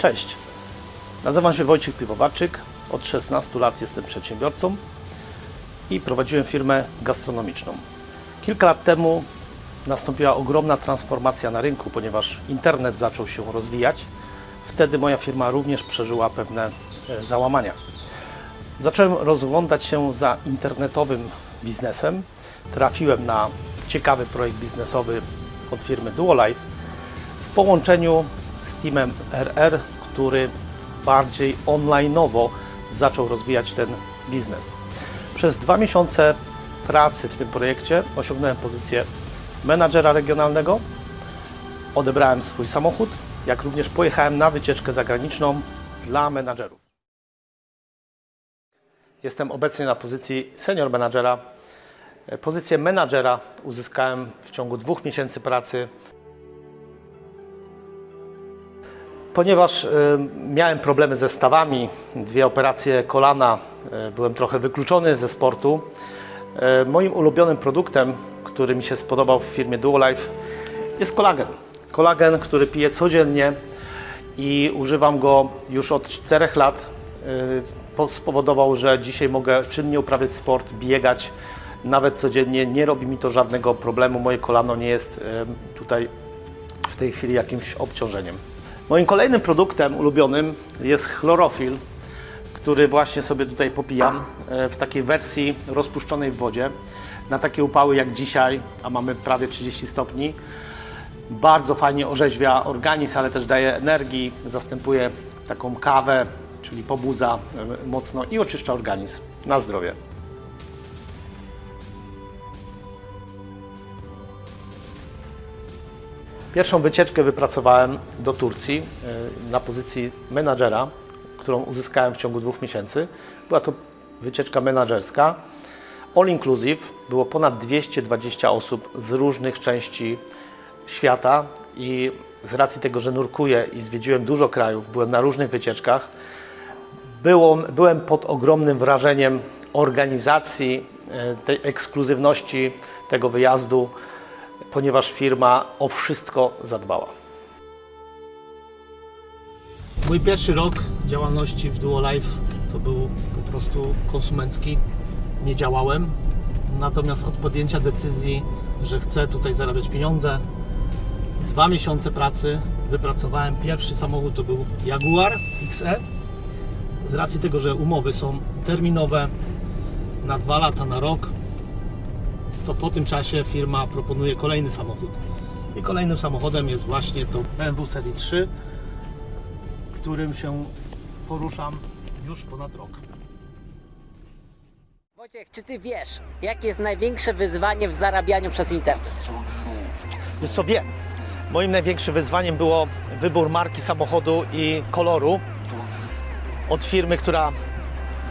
Cześć, nazywam się Wojciech Piwowarczyk. Od 16 lat jestem przedsiębiorcą i prowadziłem firmę gastronomiczną. Kilka lat temu nastąpiła ogromna transformacja na rynku, ponieważ internet zaczął się rozwijać. Wtedy moja firma również przeżyła pewne e, załamania. Zacząłem rozglądać się za internetowym biznesem. Trafiłem na ciekawy projekt biznesowy od firmy Duolife w połączeniu z teamem RR, który bardziej online'owo zaczął rozwijać ten biznes. Przez dwa miesiące pracy w tym projekcie osiągnąłem pozycję menadżera regionalnego, odebrałem swój samochód, jak również pojechałem na wycieczkę zagraniczną dla menadżerów. Jestem obecnie na pozycji senior menadżera. Pozycję menadżera uzyskałem w ciągu dwóch miesięcy pracy. Ponieważ y, miałem problemy ze stawami, dwie operacje kolana, y, byłem trochę wykluczony ze sportu. Y, moim ulubionym produktem, który mi się spodobał w firmie Duolife jest kolagen. Kolagen, który piję codziennie i używam go już od 4 lat. Po- Spowodował, że dzisiaj mogę czynnie uprawiać sport, biegać nawet codziennie. Nie robi mi to żadnego problemu. Moje kolano nie jest tutaj w tej chwili jakimś obciążeniem. Moim kolejnym produktem ulubionym jest chlorofil, który właśnie sobie tutaj popijam e, w takiej wersji rozpuszczonej w wodzie. Na takie upały jak dzisiaj, a mamy prawie 30 stopni, bardzo fajnie orzeźwia organizm, ale też daje energii, zastępuje taką kawę, czyli pobudza e, mocno i oczyszcza organizm. Na zdrowie. Pierwszą wycieczkę wypracowałem do Turcji y, na pozycji menadżera, którą uzyskałem w ciągu dwóch miesięcy. Była to wycieczka menadżerska. All inclusive, było ponad 220 osób z różnych części świata i z racji tego, że nurkuję i zwiedziłem dużo krajów, byłem na różnych wycieczkach, było, byłem pod ogromnym wrażeniem organizacji, e, tej ekskluzywności tego wyjazdu, ponieważ firma o wszystko zadbała. Mój pierwszy rok działalności w Duolife to był po prostu konsumencki. Nie działałem. Natomiast od podjęcia decyzji, że chcę tutaj zarabiać pieniądze, dwa miesiące pracy wypracowałem pierwszy samochód, to był Jaguar XE. Z racji tego, że umowy są terminowe na dwa lata, na rok, to po tym czasie firma proponuje kolejny samochód. I kolejnym samochodem jest właśnie to BMW Serii 3, którym się poruszam już ponad rok. Wojciech, czy ty wiesz, jakie jest największe wyzwanie w zarabianiu przez internet? Wiesz co, wiem. Moim największym wyzwaniem było wybór marki samochodu i koloru od firmy, która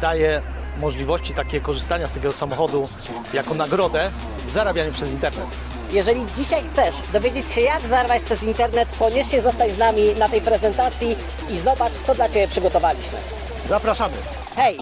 daje możliwości takie korzystania z takiego samochodu jako nagrodę w zarabianiu przez internet. Jeżeli dzisiaj chcesz dowiedzieć się, jak zarabiać przez internet, koniecznie zostań z nami na tej prezentacji i zobacz, co dla Ciebie przygotowaliśmy. Zapraszamy! Hej!